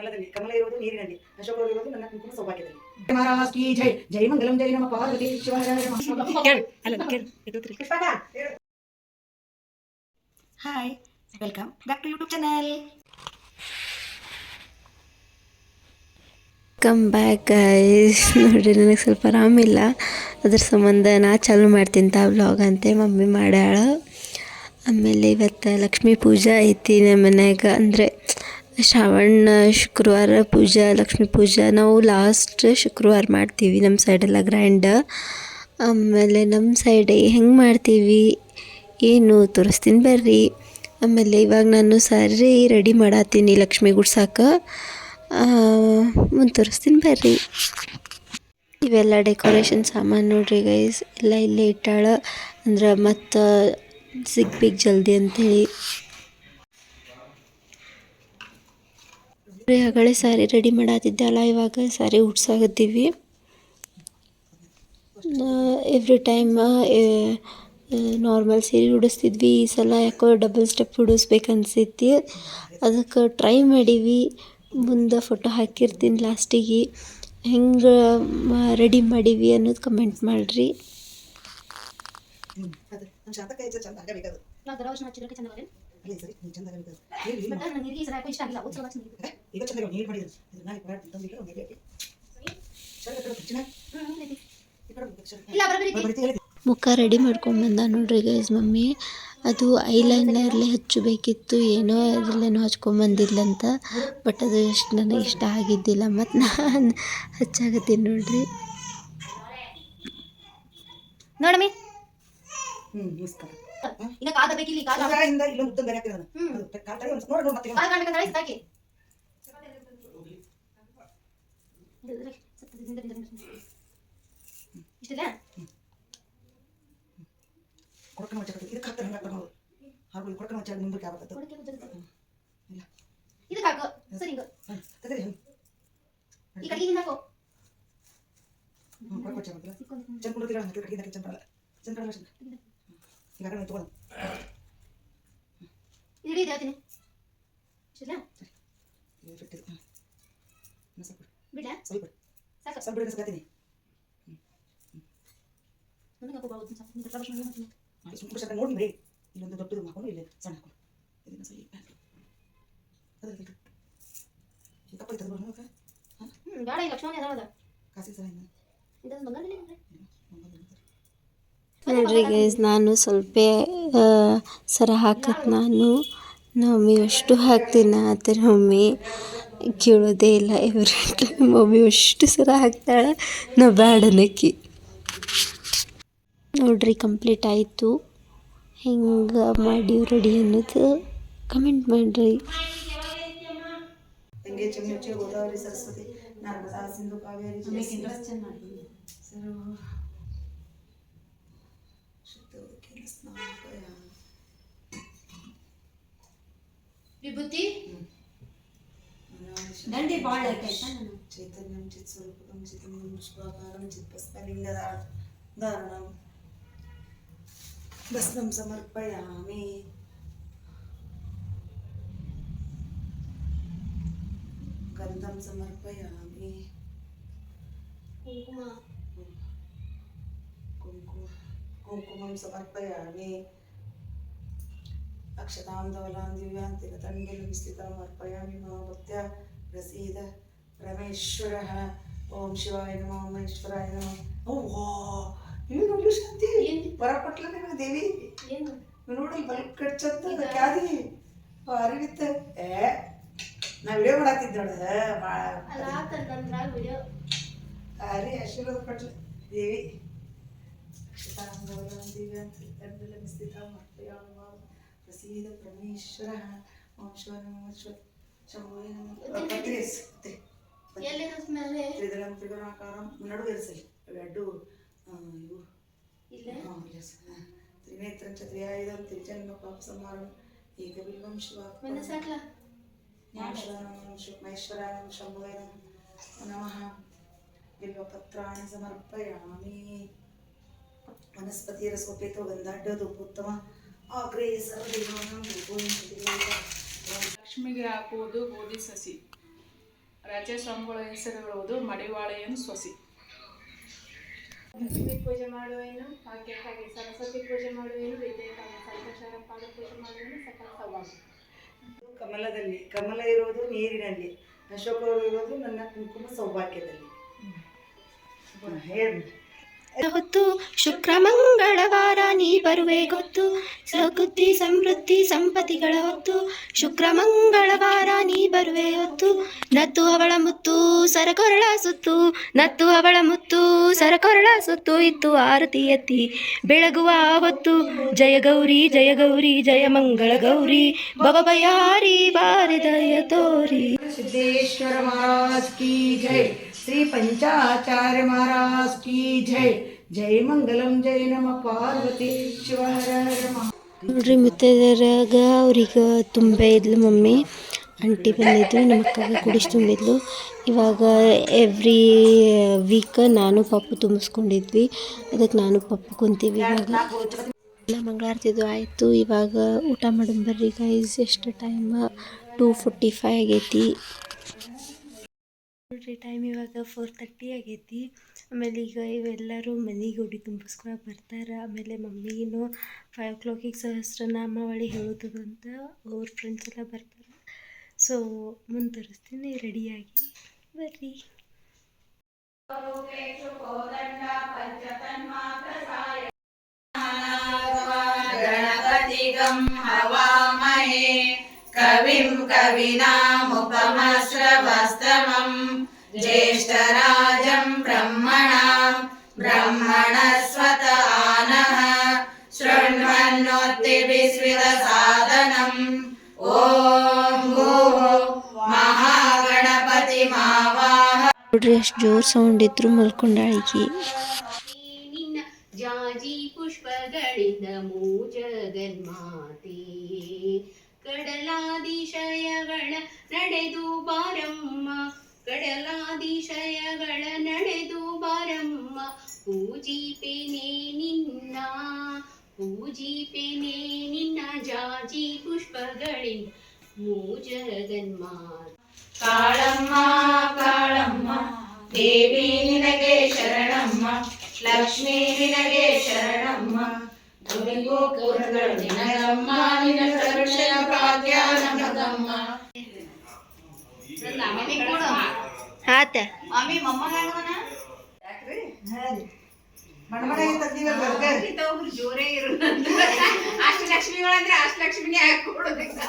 ಮಣ್ಣಿನಲ್ಲಿ ಕಮಲ ಇರುವುದು ನೀರಿನಲ್ಲಿ ಅಶೋಕ ಇರುವುದು ನನ್ನ ಕುಂಕುಮ ಸೌಭಾಗ್ಯದಲ್ಲಿ. ಮಹಾರಾಜ್ ಕಿ ಜೈ ಜೈ ಮಂಗಲಂ ಜೈ ನಮ್ಮ Parvati hi welcome back to YouTube channel come back guys ನೋಡಿರಿ ನನಗೆ ಸ್ವಲ್ಪ ಆರಾಮಿಲ್ಲ ಅದ್ರ ಸಂಬಂಧ ನಾ ಚಾಲು ಮಾಡ್ತೀನಿ ತಾ ವ್ಲಾಗ್ ಅಂತೆ ಮಮ್ಮಿ ಮಾಡ್ಯಾಳ. ಆಮೇಲೆ ಇವತ್ತು ಲಕ್ಷ್ಮೀ ಪೂಜೆ ಐತಿ ನಮ್ಮ ಮನ್ಯಾಗ. ಅಂದರೆ ಶ್ರಾವಣ, ಶುಕ್ರವಾರ ಪೂಜಾ, ಲಕ್ಷ್ಮೀ ಪೂಜಾ, ನಾವು ಲಾಸ್ಟ್ ಶುಕ್ರವಾರ ಮಾಡ್ತೀವಿ ನಮ್ಮ ಸೈಡೆಲ್ಲ ಗ್ರ್ಯಾಂಡ ಆಮೇಲೆ ನಮ್ಮ ಸೈಡ್ ಹೆಂಗೆ ಮಾಡ್ತೀವಿ? ಏನು ತೋರಿಸ್ತೀನಿ ಬರ್ರಿ. ಆಮೇಲೆ ಇವಾಗ ನಾನು ಸಾರಿ ರೆಡಿ ಮಾಡತ್ತೀನಿ ಲಕ್ಷ್ಮಿ ಗುಡ್ಸಾಕ ಮುಂದೆ ತೋರಿಸ್ತೀನಿ ಬರ್ರಿ. ಇವೆಲ್ಲ ಡೆಕೋರೇಷನ್ ಸಾಮಾನು ನೋಡ್ರಿ ಗೈಸ್ ಎಲ್ಲ ಇಲ್ಲೇ ಇಟ್ಟಾಳ. ಅಂದ್ರೆ ಮತ್ತು ಸಿಗ್ಬೇಕು ಜಲ್ದಿ ಅಂತೇಳಿ ಹಗಳೆ ಸಾರಿ ರೆಡಿ ಮಾಡತ್ತಿದ್ದೆ ಅಲ್ಲ ಇವಾಗ ಸಾರಿ ಉಡ್ಸಾಕತ್ತೀವಿ ಎವ್ರಿ ಟೈಮ್ ನಾರ್ಮಲ್ ಸೀರೆ ಉಡಿಸ್ತಿದ್ವಿ. ಈ ಸಲ ಯಾಕೋ ಡಬಲ್ ಸ್ಟೆಪ್ ಉಡಿಸ್ಬೇಕನ್ಸೈತಿ. ಅದಕ್ಕೆ ಟ್ರೈ ಮಾಡೀವಿ. ಮುಂದೆ ಫೋಟೋ ಹಾಕಿರ್ತೀನಿ ಲಾಸ್ಟಿಗೆ ಹೆಂಗೆ ರೆಡಿ ಮಾಡೀವಿ ಅನ್ನೋದು ಕಮೆಂಟ್ ಮಾಡಿರಿ. ಚಂದ ಸರಿ ಚಂದ ಬಟ್ ನನಗೆ ಇಷ್ಟ ಆಗಿಲ್ಲ ಉತ್ಸವ ಈಗ ಚಂದ ನೀರು ಇದು. ಒಂದು ಹೇಳಿ ಕಡೆ ಚಿನ್ನ. ಇಲ್ಲ ಬರಬರಿ ಮುಖ ರೆಡಿ ಮಾಡ್ಕೊಂಡು ಬಂದ ನೋಡ್ರಿ ಗೈಸ್ ಮಮ್ಮಿ. ಅದು ಐಲೈನರ್ಲಿ ಹಚ್ಚಬೇಕಿತ್ತು ಏನೋ ಅದ್ರಲ್ಲೇನೋ ಹಚ್ಕೊಂಬಂದಿಲ್ಲಂತ ಬಟ್ ಅದು ಎಷ್ಟು ನನಗೆ ಇಷ್ಟ ಆಗಿದ್ದಿಲ್ಲ ಮತ್ತು ನಾನು ಹಚ್ಚಾಗತ್ತೀನಿ ನೋಡ್ರಿ. ನೋಡಮ್ಮಿ. ಹ್ಞೂ ನಮಸ್ಕಾರ. ಈಗ ಕಾದ ಬೇಕಿಲ್ಲ ಕಾದ. ಇಂದ ಇಲ್ಲೊಂದು ಉದ್ದ ಬೇರೆ. ಅದು. ಕಾಲ್ ತಲೆ ಒಂದು ನೋಡು ನೋಡು ಮತ್ತೆ ಕಾದ ಕಾಣ್ಬೇಕಂದ್ರೆ ಸಾಕಿ ಇಷ್ಟಲ್ಲ ಕೊಡಕನ ಮಚ್ಚ ಇದಕ್ಕೆ ಹಾಕ್ತಾರೆ ಹಂಗೆ ಹಾಕ್ತಾರೆ ನೋಡು ಹಾಗೂ ಕೊಡಕನ ಮಚ್ಚ ಕೊಡಕ್ಕೆ ಗೊತ್ತಿರುತ್ತೆ. ಇಲ್ಲ. ಇದಕ್ಕೆ ಹಾಕು. ಸರಿ ಹಿಂಗ. ತೆಗೆರಿ ಈ ಕಡೆಗೆ ಹಿಂಗ್ ಹಾಕು. ಹ್ಞೂ ಕೊಡಕ ಮಚ್ಚ ಬಂದ್ರೆ ಸಿಕ್ಕೊಂಡು ಚಂದ ಕೊಡ್ತೀರ ಹಾಕಿ ಕಡೆಗೆ ಹಾಕಿ ಚಂದ ಬರಲ್ಲ ಚಂದ ಬರಲ್ಲ ಚಂದ ಈಗ ಹಾಕೊಂಡು ತಗೊಳ್ಳೋದು ಇದು ಹಿಡಿದು ಹೇಳ್ತೀನಿ ಇಷ್ಟಿಲ್ಲ ಇದು ಬಿಟ್ಟಿದ್ದು ಹಾಂ ಇನ್ನೂ ಸ್ವಲ್ಪ ಬಿಡ್ಲಾ ಸ್ವಲ್ಪ ಸಾಕು ಸ್ವಲ್ಪ ಬಿಡಿ ಕತ್ತೀನಿ ಮುಂದೆ ಹಾಕು ಬಾವು ಸಾಕು ಮುಂದೆ ಪ್ರವೇಶ ಮಾಡಿ ಮಾಡ್ತೀನಿ ಮಾಡಿ ಸುಮ್ಮನೆ ಸ್ವಲ್ಪ ನೋಡಿ ಬಿಡಿ ಇಲ್ಲೊಂದು ದೊಡ್ಡದು ಹಾಕೊಂಡು ಇಲ್ಲಿ ಸಣ್ಣ ಹಾಕೊಂಡು ಇದನ್ನು ಸ್ವಲ್ಪ ಹಾಕಿ ಅದ್ರಲ್ಲಿ ಈ ಕಪ್ಪಲ್ಲಿ ತೆಗೆದು ನೋಡೋಕೆ ಹಾಂ ಹ್ಞೂ ಬೇಡ ಈ ಲಕ್ಷ್ಮಣ ಅದಾವದ ಕಾಸಿ ಸಲ ಇನ್ನು ಇದೊಂದು ಬಂಗಾರದಲ್ಲಿ ಅಂದ್ರೆ ನೋಡ್ರಿ ಗೈಸ್ ನಾನು ಸ್ವಲ್ಪ ಸರ ಹಾಕತ್ ನಾನು. ಮಮ್ಮಿ ಅಷ್ಟು ಹಾಕ್ತೀನಿ ಆತರ ಮಮ್ಮಿ ಕೇಳೋದೇ ಇಲ್ಲ ಎವ್ರಿ ಟೈಮ್ ಮಮ್ಮಿ ಅಷ್ಟು ಸರ ಹಾಕ್ತಾಳೆ. ನಾ ಬ್ಯಾಡ ಅನ್ನಕ್ಕಿ ನೋಡ್ರಿ ಕಂಪ್ಲೀಟ್ ಆಯಿತು. ಹೆಂಗೆ ಮಾಡಿ ರೆಡಿ ಅನ್ನೋದು ಕಮೆಂಟ್ ಮಾಡಿರಿ. ಗೋದಾವರಿ ಸರಸ್ವತಿ ವಿಭೂತಿ ಅನಾದಿಶಂ ದಂಡಿ ಬಾಳ ಐತೆ ಚೈತನ್ಯಂ ಚಿತ್ ಸ್ವರೂಪಕಂ ಚಿತಮಂ ಪುಷ್ಪಾಕಾರಂ ಚಿತ್ ಭಸ್ಮಲಿಂಗದ ಧಾರಣಂ ಭಸ್ಮಂ ಸಮರ್ಪಯಾಮಿ ಗಂಧಂ ಸಮರ್ಪಯಾಮಿ ಕುಂಕುಮ ಕುಂಕುಮ ಸ್ಥಿತಂ ಅರ್ಪಯಾಮಿ ಮಮ ಭಕ್ತ್ಯ ಪ್ರಸೀದ ಪರಮೇಶ್ವರಃ ಓಂ ಶಿವಾಯ ನಮಃ ಓಂ ಮಹೇಶ್ವರಾಯ ನಮಃ. ಓ ಇವು ನೋಡಿ ಶಾಂತಿ? ಏನು? ಬರಪಟ್ಲ ನಿಮಗೆ ದೇವಿ. ನೋಡಿ ಬಲ್ಬ್ ಕಟ್ಸತ್ತ ಕ್ಯಾದಿ ಅರಿವಿತ್ತ. ಏ ನಾ ವಿಡಿಯೋ ಮಾಡತ್ತಿದ್ದ ನೋಡ. ಅರಿ ಆಶೀರ್ವಾದ ಪಟ್ಲ. ದೇವಿ. ಅಕ್ಷತಾಂಗವರಂ ದಿವ್ಯಾಂ ತ್ರಿತಂಡಲಂ ಸ್ಥಿತಂ ಅರ್ಪಯಾಮಿ ಮಾಂ ಪ್ರಸೀದ ಪರಮೇಶ್ವರ ಶಿವ ನಮಃ ಶಂಭುವೇ ನಮಃ ಪತ್ರಿಸ್ ಪತ್ರಿ ತ್ರಿದಳಂ ತ್ರಿಗುಣಾಕಾರಂ ನಡುವೆ ಇರಿಸಲಿ ಆ, ಇವು. ತ್ರಿನೇತ್ರಂ ಚ ತ್ರಿಯಾಯುಧಂ ತ್ರಿಜನ್ಮ ಪಾಪ ಸಂಹಾರಂ ಏಕಬಿಲ್ವಂ ಶಿವ. ಮಹೇಶ್ವರಾಯ ಶಂಭುವೇ ನಮಃ. ಬಿಲ್ವಪತ್ರಾಣಿ ಸಮರ್ಪಯಾಮಿ. ಆಗ್ರೇ ಸರ್ವದೇವಾನಾಂ ಲಕ್ಷ್ಮಿಗೆ ಹಾಕುವುದು ಗೋಧಿ ಸಸಿ. ರಾಜ್ಯ ಸ್ವಾಮಿಗಳ ಹೆಸರುಗಳು ಮಡಿವಾಳೆಯನ್ನು ಸೊಸಿ. ಲಕ್ಷ್ಮಿ ಪೂಜೆ ಮಾಡುವೇನು ಭಾಗ್ಯಕ್ಕಾಗಿ ಸರಸ್ವತಿ ಪೂಜೆ ಮಾಡುವೇನು ಸಂತೋಷರ ಪಾದ ಪೂಜೆ ಮಾಡುವೇನು ಸಕಲ ಸೌಭಾಗ್ಯ. ಕಮಲದಲ್ಲಿ ಕಮಲ ಇರೋದು ನೀರಿನಲ್ಲಿ ಅಶೋಕ ಇರೋದು ನನ್ನ ಕುಂಕುಮ ಸೌಭಾಗ್ಯದಲ್ಲಿ. ಹೇಳಿ. ಹೊತ್ತು ಶುಕ್ರ ಮಂಗಳವಾರ, ನೀ ಬರುವೆ ಗೊತ್ತು. ಸಕೃತಿ ಸಮೃದ್ಧಿ ಸಂಪತಿಗಳ ಹೊತ್ತು. ಶುಕ್ರ ಮಂಗಳವಾರ, ನೀ ಬರುವೆ ಹೊತ್ತು. ನತ್ತು ಅವಳ ಮುತ್ತು, ಸರಕೊರಳ ಸುತ್ತು. ನತ್ತು ಅವಳ ಮುತ್ತು, ಸರಕೊರಳ ಸುತ್ತು. ಇತ್ತು ಆರತಿ ಎತ್ತಿ. ಬೆಳಗುವ ಹೊತ್ತು. ಜಯ ಗೌರಿ ಜಯ ಗೌರಿ, ಜಯ ಮಂಗಳ ಗೌರಿ. ಬಬಬಯಾರಿ ಬಾರಿ ದಯ ತೋರಿ. ಸಿದ್ದೇಶ್ವರ ಮಹಾರಾಜ್ ಶ್ರೀ ಪಂಚಾಚಾರ್ಯ ಮಹಾರಾಜ್ ಜೈ. ಜೈ ಮಂಗಲಂ, ಜೈ ನಮ ಪಾರ್ವತಿ. ನೋಡ್ರಿ ಮುತ್ತೈದರಾಗ ಅವ್ರಿಗೆ ತುಂಬೆ ಇದ್ಲು ಮಮ್ಮಿ. ಆಂಟಿ ಬಂದಿದ್ಲು ನಮ್ಮ ಅಕ್ಕಗೆ ಕುಡಿಸಿ ತುಂಬಿದ್ಲು ಇವಾಗ ಎವ್ರಿ ವೀಕ್ ನಾನು ಪಾಪು ತುಂಬಿಸ್ಕೊಂಡಿದ್ವಿ. ಅದಕ್ಕೆ ನಾನು ಪಾಪು ಕುಂತೀವಿ ಇವಾಗ. ಎಲ್ಲ ಮಂಗಳಾರತಿದು ಆಯಿತು. ಇವಾಗ ಊಟ ಮಾಡೋಣ ಬರ್ರಿ ಗೈಸ್ ಎಷ್ಟು ಟೈಮ್ ಟೂ ಫೋರ್ಟಿ ಫೈ ಆಗೈತಿ. ನೋಡ್ರಿ ಟೈಮ್ ಇವಾಗ ಫೋರ್ ತರ್ಟಿ ಆಗೈತಿ. ಆಮೇಲೆ ಈಗ ಇವೆಲ್ಲರೂ ಮನೆಗೆ ಹುಡಿ ತುಂಬಿಸ್ಕೊಳಕ್ ಬರ್ತಾರೆ. ಆಮೇಲೆ ಮಮ್ಮಿಗಿನೂ ಫೈವ್ ಓ ಕ್ಲಾಕಿಗೆ ಸಹಸ್ರನಾಮ ಹೊಳಿ ಅಂತ ಅವ್ರ ಫ್ರೆಂಡ್ಸ್ ಎಲ್ಲ ಬರ್ತಾರೆ. ಸೊ ಮುಂದುವರಿಸ್ತೀನಿ. ರೆಡಿಯಾಗಿ ಬರ್ರಿ. ಗಣಪತಿ ಗಂ ಹವಾಮಹೇ. कविं कवीनामुपमश्रवस्तमम् ज्येष्ठराजं ब्रह्मणां ब्रह्मणस्वत आनः शृण्वन्नोत्तिभिस्विदसादनम् ॐ भूः महागणपतिमावाह ನೋಡ್ರಿ ಅಷ್ಟು ಜೋರು ಸೌಂಡ್ ಇದ್ರು ಮಲ್ಕೊಂಡಾಳಿಗೆ ನಿನ್ನ ಜಾಜಿ ಪುಷ್ಪಗಳಿಂದ ಮೂಜಗನ್ಮಾತೆ ಕಡಲಾದಿಶಯಗಳ ನಡೆದು ಬಾರಮ್ಮ ಕಡಲಾದಿಶಯಗಳ ನಡೆದು ಬಾರಮ್ಮ ಪೂಜಿಪೆನೆ ನಿನ್ನ ಪೂಜಿಪೆನೆ ನಿನ್ನ ಜಾಜಿ ಪುಷ್ಪಗಳಿಂದ ಮೂಜಗನ್ಮಾತೆ ಕಾಳಮ್ಮ ಕಾಳಮ್ಮ ದೇವಿ ನಿನಗೆ ಶರಣಮ್ಮ ಲಕ್ಷ್ಮೀ ನಿನಗೆ ಶರಣಮ್ಮ ದುಡಿಗೋ ಕೂರಗಳು ನಿನಗಮ್ಮ ನಿನ ಕರುಣೆಯ ಭಾಗ್ಯ ನಮಗಮ್ಮ ಆತ. ಮಮ್ಮಿ ಮೊಮ್ಮಗ ಯಾಕ್ರಿ? ಹಾಂ ರೀ ಮಣಮಣಗೆ ತಂದೀವಿ ಬರ್ಗರ್ ಜೋರೇ ಇರು ಅಷ್ಟು ಲಕ್ಷ್ಮಿಗಳಂದ್ರೆ ಅಷ್ಟು ಲಕ್ಷ್ಮಿನೇ ಹಾಕಿ ಕೊಡೋದಕ್ಕೆ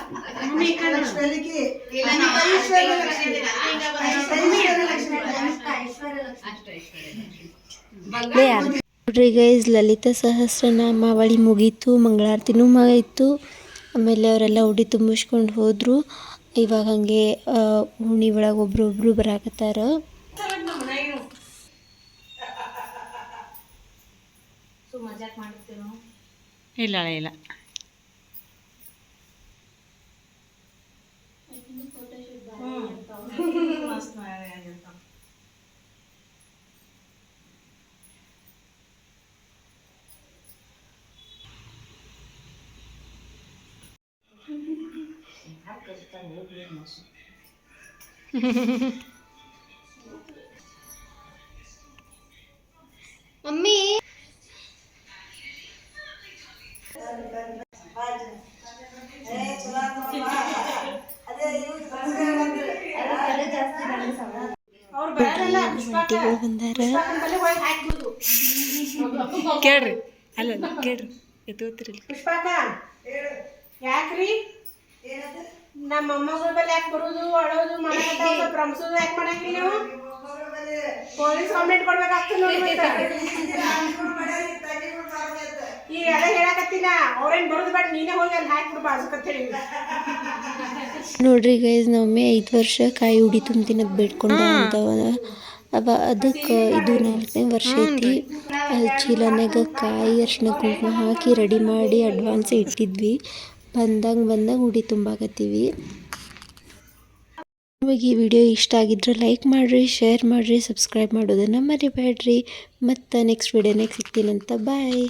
ನೋಡ್ರಿ ಗೈಸ್ ಲಲಿತಾ ಸಹಸ್ರನಾಮಾವಳಿ ಮುಗೀತು ಮಂಗಳಾರತಿನೂ ಮುಗೀತು. ಆಮೇಲೆ ಅವರೆಲ್ಲ ಉಡಿ ತುಂಬಿಸ್ಕೊಂಡು ಹೋದರು. ಇವಾಗ ಹಂಗೆ ಉಣಿ ಒಳಗೆ ಒಬ್ರೊಬ್ರು ಬರಾಕತ್ತಾರ. ಇಲ್ಲ ಇಲ್ಲ. ಮಮ್ಮಿ ಏ, ಚಲೋ ಆತ್ ನೋಡವ್ವ. ಅದೇ ಇವ್ರು ಸಂಸ್ಕಾರ ಬಂದ್ರೆ. ಕೇಳ್ರಿ ಅಲ್ಲ ಕೇಳ್ರಿ ಎತ್ತೋತಿರಲಿ ಪುಷ್ಪಾಕ ಯಾಕ್ರಿ ಏನದು? ನಮ್ಮ ಮೊಮ್ಮಗಳ ಬಲ್ಲಿ ಯಾಕೆ ಬರುದು ಅಳೋದು ಮಾಡಕತ್ತಾವ ರಂಸೋದು ಯಾಕೆ ಮಾಡಂಗಿಲ್ಲ ನೀವು ಪೊಲೀಸ್ ಕಂಪ್ಲೇಂಟ್ ಕೊಡ್ಬೇಕಾಗ್ತದೆ ನೋಡಿ. ಈ ಎಲ್ಲ ಹೇಳಕತ್ತಿನ ಅವ್ರೇನ್ ಬರುದು ಬೇಡ ನೀನೇ ಹೋಗಿ ಅಲ್ಲಿ ಹಾಕ್ಬಿಡು ಬಾಜುಕತ್ ಹೇಳಿ. ನೋಡ್ರಿ ಗೈಸ್ ನಮ್ಮೆ ಐದು ವರ್ಷ ಕಾಯಿ ಉಡಿ ತುಂಬಿನ ಬೇಡ್ಕೊಂಡ ಅಂತವ ಅವ. ಅದಕ್ಕೆ ಇದು ನಾಲ್ಕನೇ ವರ್ಷ ಐತಿ. ಚೀಲನಾಗ ಕಾಯಿ ಅರ್ಶಿನ ಕುಂಕುಮ ಹಾಕಿ ರೆಡಿ ಮಾಡಿ ಅಡ್ವಾನ್ಸ್ ಇಟ್ಟಿದ್ವಿ. ಬಂದಾಗ ಬಂದಂಗೆ ಉಡಿ ತುಂಬಾಕತ್ತೀವಿ ನಿಮಗೆ ಈ ವಿಡಿಯೋ ಇಷ್ಟ ಆಗಿದ್ರೆ ಲೈಕ್ ಮಾಡಿರಿ, ಶೇರ್ ಮಾಡಿರಿ, ಸಬ್ಸ್ಕ್ರೈಬ್ ಮಾಡೋದನ್ನು ಮರಿಬೇಡ್ರಿ. ಮತ್ತು ನೆಕ್ಸ್ಟ್ ವಿಡಿಯೋನಾಗ ಸಿಗ್ತೀನಂತ ಬಾಯ್